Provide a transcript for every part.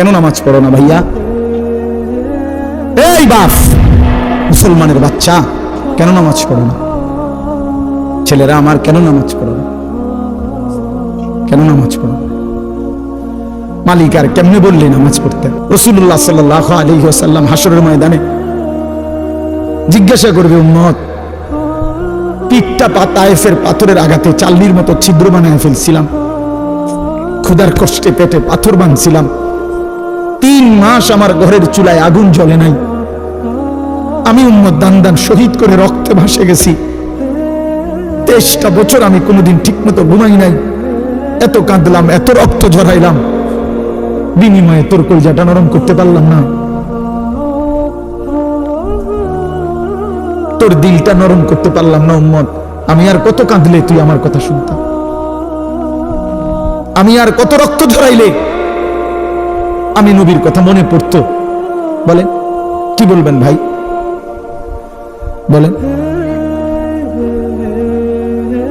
কেন নামাজ পড়ো না ভাইয়া? এই বাপ মুসলমানের বাচ্চা, কেন নামাজ পড়ো না? ছেলেরা আমার কেন নামাজ পড়ো না? কেন নামাজ পড়ো না? মালিক আর কেমনে বললে নামাজ পড়তে? রসুল্লাহ সাল্লাহ আলী সাল্লাম হাসরের ময়দানে জিজ্ঞাসা করবে, উম্মত, পিঠটা পাতায়েফের পাথরের আঘাতে চাল্লির মতো ছিদ্র বানায় ফেলছিলাম। ক্ষুধার কষ্টে পেটে পাথর বাঁধছিলাম তিন মাস আমার ঘরের চুলায় আগুন জ্বলে নাই। আমি উম্মত দান দান শহীদ করে রক্তে ভাসে গেছি। তেইশটা বছর আমি কোনোদিন ঠিকমতো ঘুমাই নাই। এত কাঁদলাম, এত রক্ত ঝরাইলাম। বিনিময়ে তোর কলজাটা নরম করতে পারলাম না। তোর দিলটা নরম করতে পারলাম না উম্মত। আমি আর কত কাঁদলে তুই আমার কথা শুনতাম আমি আর কত রক্ত ঝরাইলে আমি নবীর কথা মনে পড়তো। বলেন, কি বলবেন ভাই? বলেন,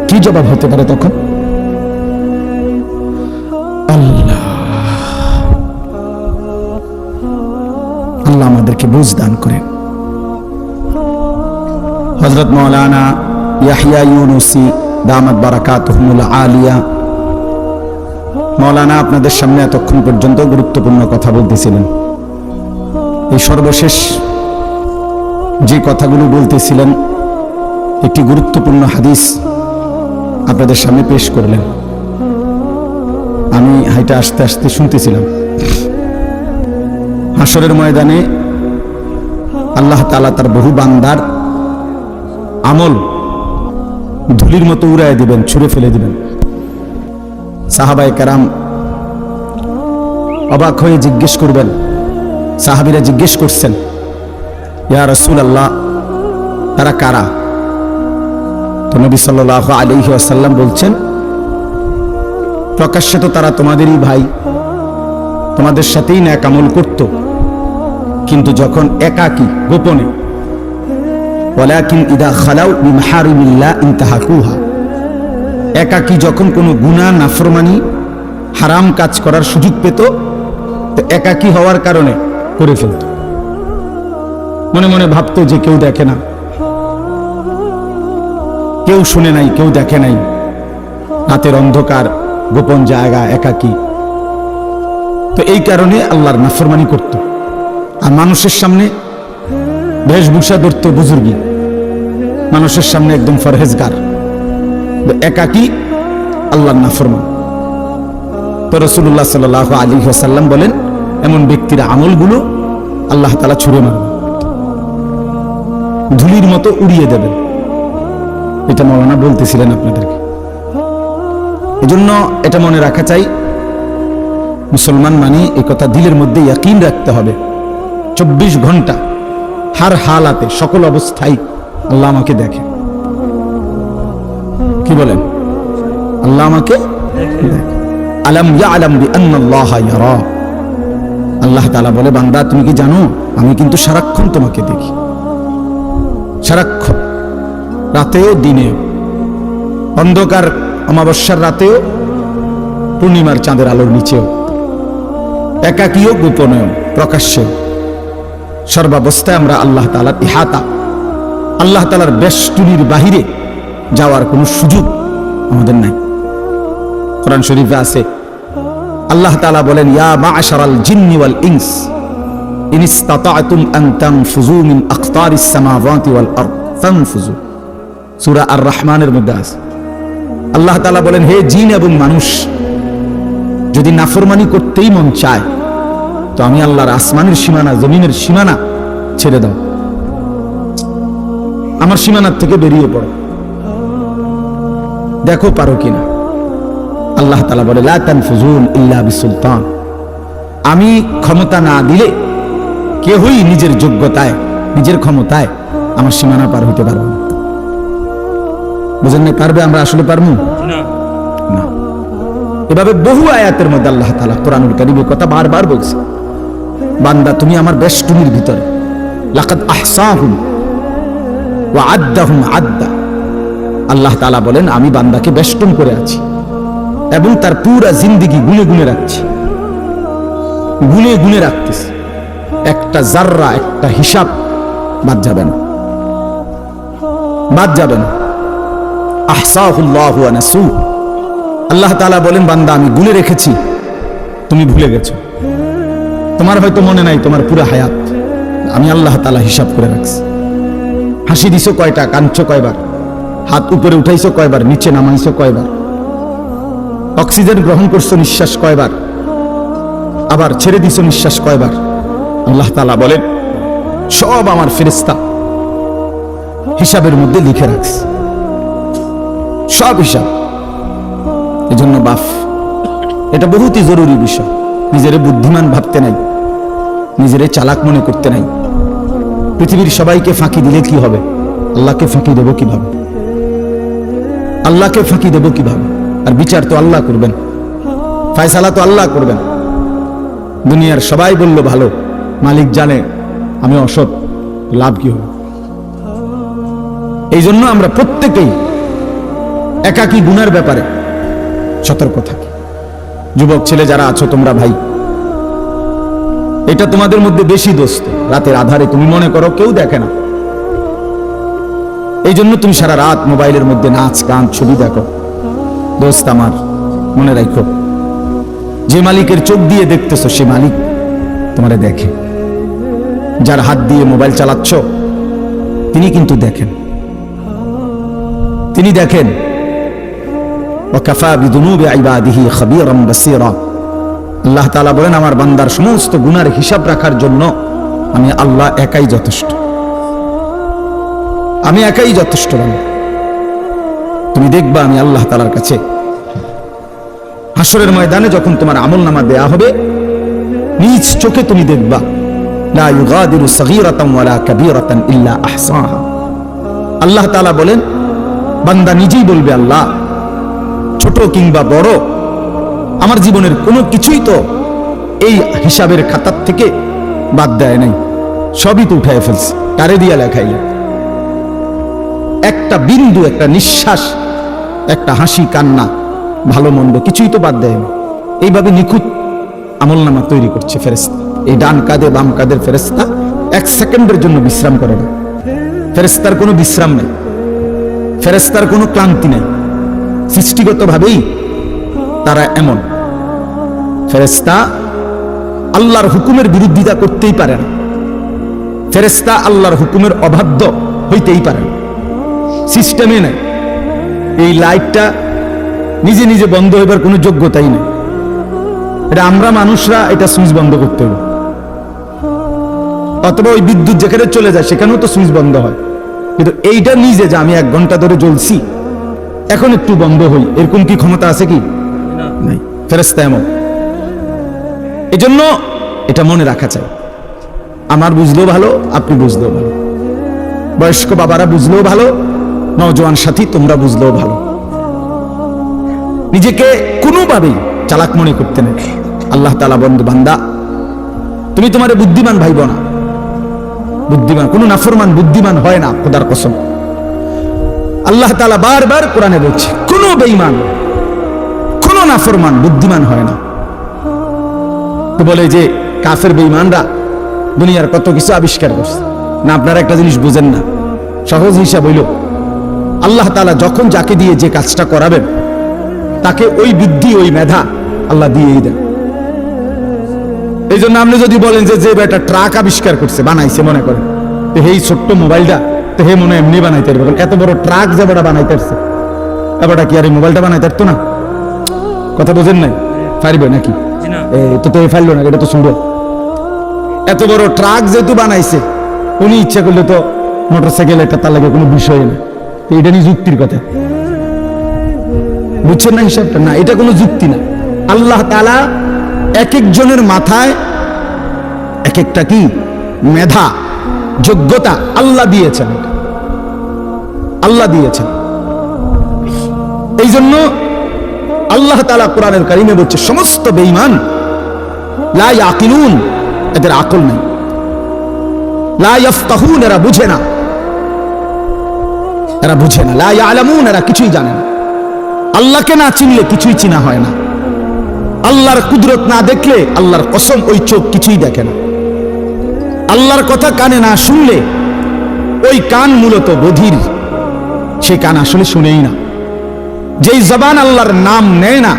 কি জবাব হতে পারে তখন? আল্লাহ। আমাদেরকে বুঝ দান করেন। হজরত মৌলানা ইয়াহিয়া ইউনুসি, দামাত বারাকাতুহুমুল আলিয়া মৌলানা আপনাদের সামনে এতক্ষণ পর্যন্ত গুরুত্বপূর্ণ কথা বলতেছিলেন। এই সর্বশেষ যে কথাগুলো বলতেছিলেন, একটি গুরুত্বপূর্ণ হাদিস আপনাদের সামনে পেশ করলেন। আমি হাইটা আস্তে আস্তে শুনতেছিলাম। হাসরের ময়দানে আল্লাহ তালা তার বহু বান্দার আমল ধুলির মতো উড়ায় দিবেন, ছুঁড়ে ফেলে দিবেন। সাহাবাই কারাম অবাক হয়ে জিজ্ঞেস করবেন, সাহাবিরা জিজ্ঞেস করছেন, ইয়া রসুল আল্লাহ তারা কারা? তো নবী সাল আলহি আসাল্লাম বলছেন, প্রকাশ্যে তো তারা তোমাদেরই ভাই, তোমাদের সাথেই ন্যাক আমল করত, কিন্তু যখন একাকী, গোপনে, ওয়ালাকিন ইদা খালাউ বিমাহারিমিল্লাহ ইনতাহাকুহা একাকী যখন কোনো গুনাহ, নাফরমানি, হারাম কাজ করার সুযোগ পেত, তো একাকী হওয়ার কারণে করে ফেলত। মনে মনে ভাবতো যে কেউ দেখে না। কেউ শুনে নাই, কেউ দেখে নাই। রাতের অন্ধকার, গোপন জায়গা, একাকী। তো এই কারণে আল্লাহর নাফরমানি করত। আর মানুষের সামনে বেশভূষা ধরত বুজুর্গি। মানুষের সামনে একদম ফরহেজগার। একাকী আল্লাহর নাফরমান তো রসুল্লাহ সাল আলী সাল্লাম বলেন, এমন ব্যক্তির আমলগুলো আল্লাহ তালা ছুড়ে মারবেন। ধুলির মতো উড়িয়ে দেবেন। এটা মৌলানা বলতেছিলেন আপনাদেরকে। এজন্য এটা মনে রাখা চাই, মুসলমান মানে এই কথা দিলের মধ্যে ইয়াকিন রাখতে হবে। চব্বিশ ঘণ্টা, হার হালাতে সকল অবস্থায় আল্লাহ আমাকে দেখে। কি বলেন? আল্লাহ আমাকে। আলাম ইয়া আলাম আল্লাহ তাআলা বলে, বান্দা, তুমি কি জানো? আমি কিন্তু সারাক্ষণ তোমাকে দেখি। সারাক্ষণ। রাতেও, দিনেও। অন্ধকার, অমাবস্যার রাতেও, পূর্ণিমার চাঁদের আলোর নিচেও। একাকীয়, গোপনেও প্রকাশ্যে সর্বাবস্থায় আমরা আল্লাহ তালার ইহাতা। আল্লাহ তালার বেষ্টনীর বাহিরে যাওয়ার কোনো সুযোগ আমাদের নাই। কোরআন শরীফে আছে, আল্লাহ তালা বলেন, ইয়া রহমানের মধ্যে আছে। আল্লাহ বলেন, হে জিন এবং মানুষ, যদি নাফরমানি করতেই মন চায়, তো আমি আল্লাহর আসমানের সীমানা, জমিনের সীমানা ছেড়ে দাও। আমার সীমানার থেকে বেরিয়ে পড়ো। দেখো পারো কিনা। আল্লাহ তালা বলে লা ইল্লা বিসুলতান। আমি ক্ষমতা না দিলে কেহই নিজের যোগ্যতায় নিজের ক্ষমতায় আমার সীমানা পার হইতে পারব না। বুঝেন না পারবে আমরা আসলে পারব? না। এভাবে বহু আয়াতের মধ্যে আল্লাহ তালা কোরআনুল কারিমের কথা বারবার বলছে বান্দা তুমি আমার বেষ্টনীর ভিতরে। লাকাদ আহসাহুম ওয়া আদ্দাহুম আদ্দা। আল্লাহ তালা বলেন, আমি বান্দাকে বেষ্টন করে আছি এবং তার পুরা জিন্দিগি গুনে গুনে রাখছি। গুনে গুনে রাখতেছি। একটা জাররা একটা হিসাব, বাদ যাবে না। বাদ যাবে না। আহসাহুল্লাহু আল্লাহ তাআলা বলেন, বান্দা, আমি গুনে রেখেছি। তুমি ভুলে গেছো। তোমার হয়তো মনে নাই, তোমার পুরো হায়াত। আমি আল্লাহ তাআলা হিসাব করে রাখছি। হাসি দিছো কয়টা, কাঁদছো কয়বার। হাত উপরে উঠাইছো কয়বার, নিচে নামাইছো কয়বার? অক্সিজেন গ্রহণ করছ নিঃশ্বাস কয়বার? আবার ছেড়ে দিছো নিঃশ্বাস কয়বার? আল্লাহ তাআলা বলেন, সব আমার ফেরেস্তা হিসাবের মধ্যে লিখে রাখছে। সব হিসাব। এজন্য বাফ, এটা বহুতই জরুরি বিষয়। নিজেরে বুদ্ধিমান ভাবতে নাই, নিজেরে চালাক মনে করতে নাই। পৃথিবীর সবাইকে ফাঁকি দিলে কি হবে? আল্লাহকে ফাঁকি দেব কীভাবে? আল্লাহকে ফাঁকি দেব কীভাবে? আর বিচার তো আল্লাহ করবেন। ফায়সালা তো আল্লাহ করবেন। দুনিয়ার সবাই বলল, ভালো, মালিক জানে, আমি অসৎ, লাভ কি হবে? এই জন্য আমরা প্রত্যেকেই একাকী গুণের ব্যাপারে সতর্ক থাকি। যুবক ছেলে যারা আছো তোমরা ভাই, এটা তোমাদের মধ্যে বেশি দোস্ত। রাতের আধারে তুমি মনে করো কেউ দেখে না। এই জন্য তুমি সারা রাত মোবাইলের মধ্যে নাচ, গান, ছবি দেখো। দোস্ত আমার, মনে রাখো, যে মালিকের চোখ দিয়ে দেখতেছো, সে মালিক তোমারে দেখে। যার হাত দিয়ে মোবাইল চালাচ্ছ, তিনি কিন্তু দেখেন। তিনি দেখেন আল্লাহ বলেন, আমার বান্দার সমস্ত গুনার হিসাব রাখার জন্য আমি আল্লাহ একাই যথেষ্ট। আমি একাই যথেষ্ট বান্দা তুমি দেখবা আমি আল্লাহ তাআলার কাছে হাসরের ময়দানে যখন তোমার আমল নামা দেয়া হবে, নিজ চোখে তুমি দেখবা আল্লাহ বলেন, বান্দা নিজেই বলবে, আল্লাহ, ছোট কিংবা বড়, আমার জীবনের কোনো কিছুই তো এই হিসাবের খাতার থেকে বাদ দেয় নাই। সবই তো উঠায় ফেলছে। কারে দিয়া লেখাইল? একটা বিন্দু, একটা নিঃশ্বাস, একটা হাসি, কান্না, ভালো, মন্দ, কিছুই তো বাদ দেয় না। এইভাবে নিখুঁত আমল নামা তৈরি করছে ফেরেস্তা এই ডান কাঁধে, বাম কাঁধের ফেরেস্তা এক সেকেন্ডের জন্য বিশ্রাম করে না। ফেরেস্তার কোনো বিশ্রাম নেই। ফেরেস্তার কোনো ক্লান্তি নেই। সৃষ্টিগতভাবেই তারা এমন। ফেরেস্তা আল্লাহর হুকুমের বিরোধিতা করতেই পারে না। ফেরেস্তা আল্লাহর হুকুমের অবাধ্য হইতেই পারে না। সিস্টেমে নেই। এই লাইটটা নিজে নিজে বন্ধ হইবার কোনো যোগ্যতাই নেই। এটা আমরা মানুষরা এটা সুইচ বন্ধ করতে হবে অথবা ওই বিদ্যুৎ যেখানে চলে যায়, সেখানেও তো সুইচ বন্ধ হয়। কিন্তু এইটা নিজে যে আমি এক ঘণ্টা ধরে জ্বলছি, এখন একটু বন্ধ হই, এরকম কি ক্ষমতা আছে কি? নাই। ফেরেস্তা এমন। এই জন্য এটা মনে রাখা চাই। আমার বুঝলেও ভালো, আপনি বুঝলেও ভালো। বয়স্ক বাবারা বুঝলেও ভালো নজওয়ান সাথী, তোমরা বুঝলেও ভালো। নিজেকে কোনোভাবেই চালাক মনে করতে নেই। আল্লাহ তালা বন্ধু বান্দা, তুমি তোমার বুদ্ধিমান ভাইব না। বুদ্ধিমান, কোন নাফরমান বুদ্ধিমান হয় না, খোদার কসম। আল্লাহ তালা বারবার কোরআনে বলছে, কোন বেঈমান, কোন নাফরমান বুদ্ধিমান হয় না। তো বলে যে, কাফের বেঈমানরা দুনিয়ার কত কিছু আবিষ্কার করছে। না, আপনারা একটা জিনিস বুঝেন না। সহজ হিসাব হইল আল্লাহ তালা যখন যাকে দিয়ে যে কাজটা করাবেন তাকে ওই বুদ্ধি ওই মেধা আল্লাহ দিয়েই দেন। এই জন্য আপনি যদি বলেন যে যে একটা ট্রাক আবিষ্কার করছে বানাইছে মনে করেন তো এই ছোট্ট মোবাইলটা তো হে মনে এমনি বানাইতে পারবে এত বড় ট্রাক যে বেটা বানাইতে পারছে। এবারটা কি আর এই মোবাইলটা বানাইতে পারতো না? কথা বোঝেন নাই? পারবে নাকি? তো তো এ ফাইল না এটা তো সুন্দর এত বড় ট্রাক যেহেতু বানাইছে উনি ইচ্ছা করলে তো মোটর সাইকেল একটা তার লাগে কোনো বিষয় না এটা নিয়ে যুক্তির কথা। বুঝছেন না হিসাবটা? না, এটা কোনো যুক্তি না। আল্লাহ তালা এক একজনের মাথায় এক একটা কি? মেধা, যোগ্যতা আল্লাহ দিয়েছেন। আল্লাহ দিয়েছেন। এই জন্য আল্লাহ তালা কোরআনের কারিমে বলছে, সমস্ত বেঈমান, লা ইয়াকিলুন, এদের আকল নেই। লা ইয়াফতাহুন, এরা বুঝে না। এরা বুঝে না। লা ইয়ালামুন, এরা কিছুই জানে না। আল্লাহকে না চিনলে কিছুই চিনা হয় না। আল্লাহর কুদরত না দেখলে আল্লাহর কসম ওই চোখ কিছুই দেখে না। আল্লাহর কথা কানে না শুনলে ওই কান মূলত বধির সে কান আসলে শুনেই না। যেই জবান আল্লাহর নাম নেয় না,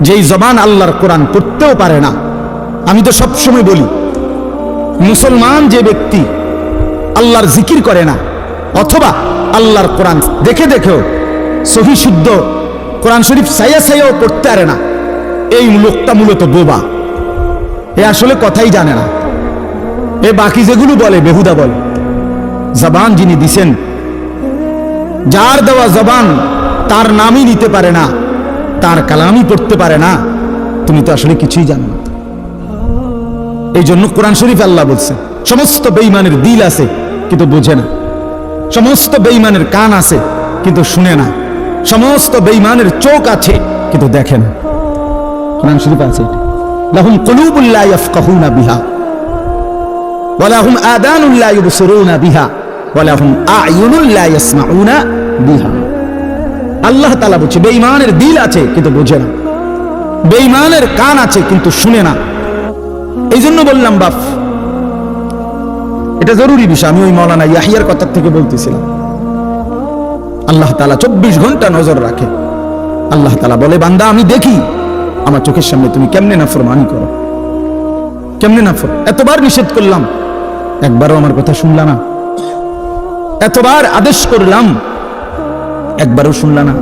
যেই জবান আল্লাহর কোরআন পড়তেও পারে না। আমি তো সবসময় বলি, মুসলমান যে ব্যক্তি আল্লাহর জিকির করে না অথবা আল্লাহর কোরআন। দেখে দেখেও, সহি শুদ্ধ কোরআন শরীফ সাইয়া সাইয়াও পড়তে পারে না। এই লোকটা মূলত বোবা। এ আসলে কথাই জানে না। এ বাকি যেগুলো বলে, বেহুদা বলে। জবান যিনি দিছেন, যার দেওয়া জবান তার নামই নিতে পারে না, তার কালামই পড়তে পারে না, তুমি তো আসলে কিছুই জানো না। এই জন্য কোরআন শরীফ আল্লাহ বলছে, সমস্ত বেইমানের দিল আছে, কিন্তু বোঝে না। সমস্ত বেইমানের কান আছে, কিন্তু শুনে না। সমস্ত বেইমানের চোখ আছে, কিন্তু দেখে না। কোরআন শরীফ আছে লাহুম ইয়াফকাহুনা বিহা ওয়ালাহুম ইউবসিরুনা বিহা ওয়ালাহুম ইয়াসমাউনা বিহা। আল্লাহ তাআলা বলছে, বেঈমানের দিল আছে, কিন্তু বোঝে না। বেঈমানের কান আছে, কিন্তু শুনে না। এই জন্য বললাম, বাপ এটা জরুরি বিষয়, আমি ওই মৌলানা ইয়াহিয়ার কথা থেকে বলতেছিলাম। আল্লাহ তালা চব্বিশ ঘণ্টা নজর রাখে। আল্লাহ তালা বলে, বান্দা, আমি দেখি, আমার চোখের সামনে তুমি কেমনে নাফরমানি করো? কেমনে নাফর এতবার নিষেধ করলাম, একবারও আমার কথা শুনলা না। এতবার আদেশ করলাম, একবারও শুনলা না।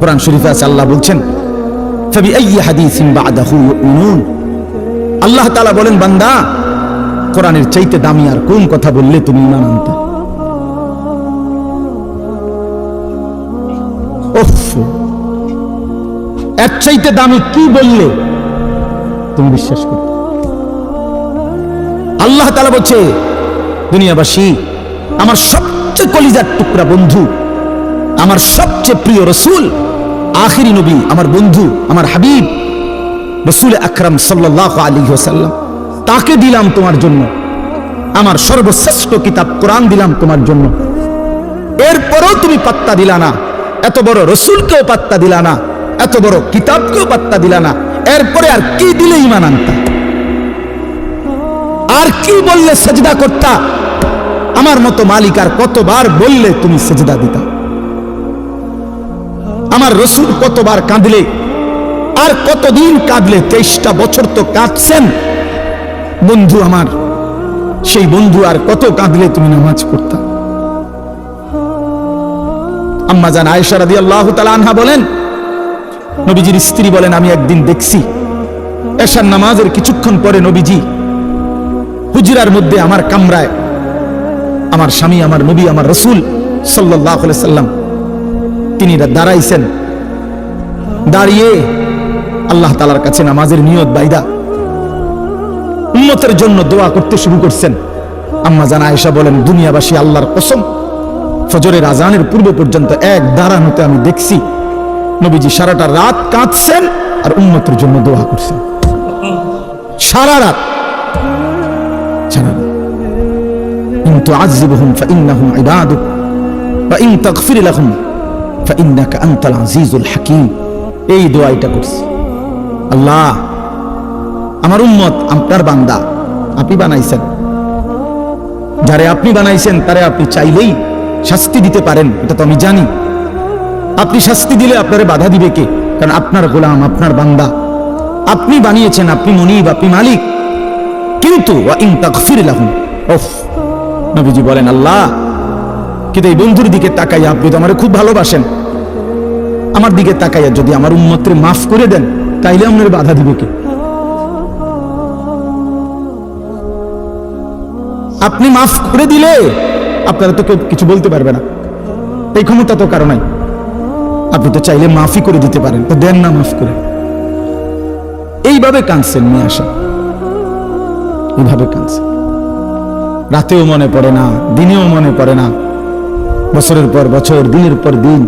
কোরআন শরীফে আছে, আল্লাহ বলছেন আল্লাহ তাআলা বলেন, বান্দা কোরআনের চাইতে দামি আর কোন কথা বললে তুমি ইমান আনতে? এর চাইতে দামি কি বললে তুমি বিশ্বাস করতে? আল্লাহ তাআলা বলছে, দুনিয়াবাসী, আমার সবচেয়ে কলিজার টুকরা বন্ধু, আমার সবচেয়ে প্রিয় রসুল, আখিরি নবী, আমার বন্ধু, আমার হাবিব, রসুল আকরাম সাল্লাহ আলী সাল্লাম তাকে দিলাম তোমার জন্য। আমার সর্বশ্রেষ্ঠ কিতাব কোরআন দিলাম তোমার জন্য। এরপরও তুমি পাত্তা দিলা না। এত বড় রসুলকেও পাত্তা দিলা না। এত বড় কিতাবকেও পাত্তা দিলা না। এরপরে আর কি দিলে ইমান আনতা? আর কি বললে সেজদা করতা? আমার মতো মালিক আর কতবার বললে তুমি সেজদা দিতা? আমার রসুল কতবার কাঁদলে? আর কতদিন কাঁদলে? তেইশটা বছর তো কাঁদছেন। বন্ধু আমার, সেই বন্ধু আর কত কাঁদলে তুমি নামাজ পড়তা। আম্মা জান আয়েশা রাদি আল্লাহ আনহা বলেন, নবীজির স্ত্রী বলেন, আমি একদিন দেখছি, এশার নামাজের কিছুক্ষণ পরে নবীজি হুজরার মধ্যে আমার কামরায় আমার স্বামী, আমার নবী, আমার রসুল সাল্লাহ সাল্লাম, তিনি দাঁড়াইছেন। দাঁড়িয়ে আল্লাহ তালার কাছে নামাজের নিয়ত বাইদা। উন্নতের জন্য দোয়া করতে শুরু করছেন। আম্মা জানা আয়েশা বলেন, দুনিয়াবাসী আল্লাহর কসম, ফজরের আজানের পূর্ব পর্যন্ত এক দাঁড়ানোতে আমি দেখছি, নবীজি সারাটা রাত কাঁদছেন আর উন্নতের জন্য দোয়া করছেন। সারা রাত। রাত ইন লাহুম আনতাল আজিজুল এই দোয়াইটা করছি। আল্লাহ আমার উম্মত, আপনার বান্দা, আপনি বানাইছেন। যারে আপনি বানাইছেন, তারে আপনি চাইলেই শাস্তি দিতে পারেন, এটা তো আমি জানি। আপনি শাস্তি দিলে আপনারে বাধা দিবে কে? কারণ আপনার গোলাম, আপনার বান্দা। আপনি বানিয়েছেন, আপনি মনিব, আপনি মালিক। কিন্তু বলেন, আল্লাহ, কিন্তু এই বন্ধুর দিকে তাকাইয়া আপনি তো আমার খুব ভালোবাসেন। আমার দিকে তাকাইয়া যদি আমার উন্মত্রে মাফ করে দেন, তাইলে আপনার বাধা দিবে কে? আপনি মাফ করে দিলে আপনারা তো কেউ কিছু বলতে পারবে না। এই ক্ষমতা তো কারও নাই। আপনি তো চাইলে মাফি করে দিতে পারেন, তো দেন না মাফ করে। এইভাবে কাঁদছেন নিয়ে আসা এইভাবে কাঁদছেন। রাতেও মনে পড়ে না, দিনেও মনে পড়ে না। বছরের পর বছর, দিনের পর দিন।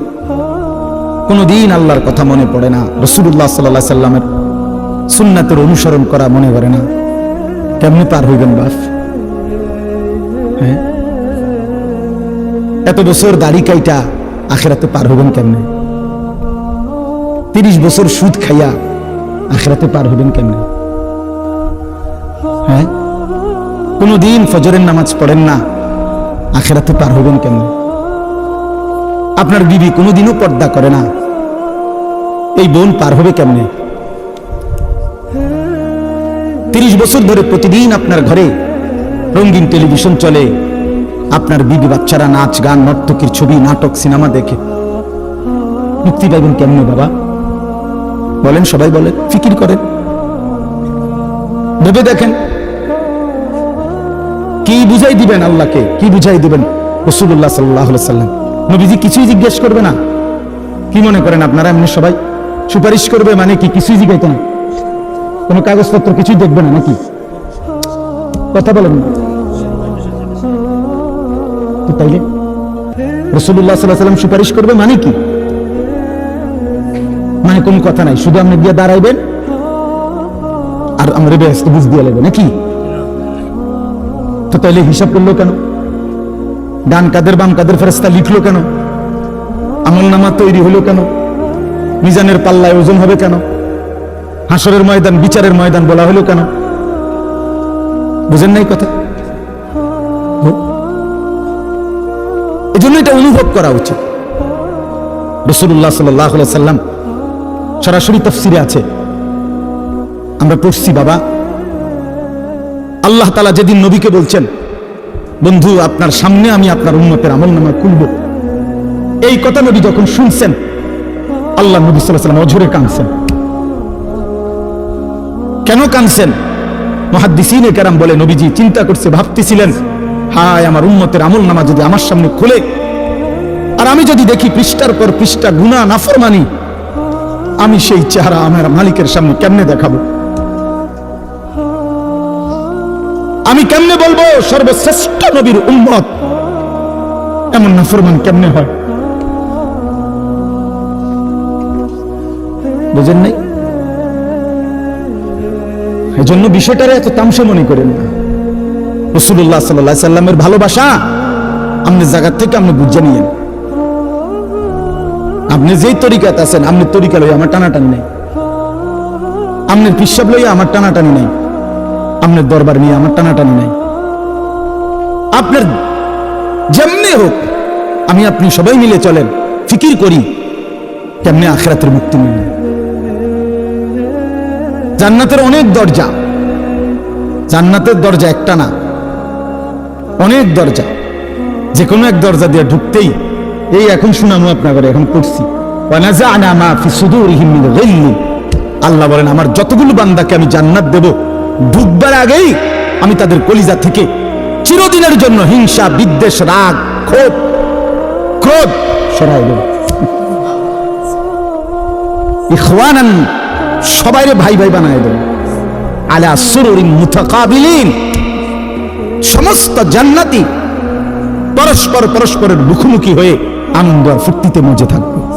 কোনো দিন আল্লাহর কথা মনে পড়ে না রসুল্লাহ সাল্লাহ সাল্লামের সুন্নাতের অনুসরণ করা মনে করে না। কেমনি পার হইবেন বাফ এত বছর দাড়ি কাইটা আখেরাতে পার হবেন কেমনে? তিরিশ বছর সুদ খাইয়া আখেরাতে পার হবেন কেমনে? হ্যাঁ? কোনদিন ফজরের নামাজ পড়েন না, আখেরাতে পার হবেন কেমনে? আপনার বিবি কোনোদিনও পর্দা করে না, এই বোন পার হবে কেমনে? তিরিশ বছর ধরে প্রতিদিন আপনার ঘরে রঙিন টেলিভিশন চলে। আপনার বিবি বাচ্চারা নাচ, গান, নর্তকীর ছবি, নাটক, সিনেমা দেখে। মুক্তি পাইবেন কেমনে বাবা? বলেন, সবাই বলেন, ফিকির করেন। ভেবে দেখেন। কি বুঝাই দিবেন আল্লাহকে? কি বুঝাই দিবেন রসুল্লাহ সাল্লাহ সাল্লাম? নবীজি কিছুই জিজ্ঞেস করবে না। কি মনে করেন আপনারা এমনি সবাই? সুপারিশ করবে মানে কি কিছুই জিজ্ঞাইতো না? কোনো কাগজপত্র কিছুই দেখবে না নাকি? কথা বলেন তাইলে রসুল্লাহ সাল্লাম সুপারিশ করবে মানে কি? মানে কোনো কথা নাই, শুধু আপনি দিয়ে দাঁড়াইবেন আর আমরা ব্যস্ত বুঝ দিয়ে লাগবে, নাকি? তো তাইলে হিসাব করল কেন? ডান কাদের বাম কাদের ফেরস্তা লিখলো কেন? আমল নামা তৈরি হলো কেন? মিজানের পাল্লায় ওজন হবে কেন? হাসরের ময়দান, বিচারের ময়দান বলা হলো কেন? বুঝেন নাই কথা? এই জন্য এটা অনুভব করা উচিত। রসুল্লাহ সাল্লাহ সাল্লাম সরাসরি তফসিরে আছে। আমরা পড়ছি, বাবা। আল্লাহ তালা যেদিন নবীকে বলছেন, বন্ধু, আপনার সামনে আমি আপনার উন্নতের আমল নামা খুলব। এই কথা নবী যখন শুনছেন, আল্লাহ নবী সাল্লাহ সাল্লাম অঝরে কাঁদছেন। কেন কাঁদছেন? মহাদ্দিসিনে কেরাম বলে নবীজি চিন্তা করছে, ভাবতেছিলেন, হায় আমার উন্মতের আমল নামা যদি আমার সামনে খুলে, আর আমি যদি দেখি পৃষ্ঠার পর পৃষ্ঠা গুণা নাফরমানি, আমি সেই চেহারা আমার মালিকের সামনে কেমনে দেখাবো? আমি কেমনে বলব, সর্বশ্রেষ্ঠ নবীর উন্মত এমন নাফরমান কেমনে হয়? বুঝেন নাই? এজন্য বিষয়টারে এত তামসা মনে করেন না। রসুল্লাহ সাল্লাহ সাল্লামের ভালোবাসা আপনি জায়গার থেকে আপনি বুঝে নিয়েন। আপনি যেই তরিকাত আছেন, আপনি তরিকা লইয়া আমার টানাটানি নেই। আপনার পিসাব লইয়া আমার টানাটানি নেই। আপনার দরবার নিয়ে আমার টানাটানি নাই। আপনার যেমনি হোক, আমি আপনি সবাই মিলে চলেন, ফিকির করি কেমনে আখেরাতের মুক্তি মিলবে। জান্নাতের অনেক দরজা। জান্নাতের দরজা একটা না। অনেক দরজা। যে কোনো এক দরজা দিয়ে ঢুকতেই এই এখন শুনামো আপনাদের এখন গিল্লিন। আল্লাহ বলেন, আমার যতগুলো বান্দাকে আমি জান্নাত দেব, ঢুকবার আগেই আমি তাদের কলিজা থেকে চিরদিনের জন্য হিংসা, বিদ্বেষ, রাগ, ক্ষোভ, ক্রোধ সরাই দেব। ইখওয়ানান সবাইরে ভাই ভাই বানায় দেব। আলা সুরুরি মুতাকাবিলিন। সমস্ত জান্নাতি পরস্পর পরস্পরের মুখোমুখি হয়ে আনন্দ আর ফুর্তিতে মজে থাকবে।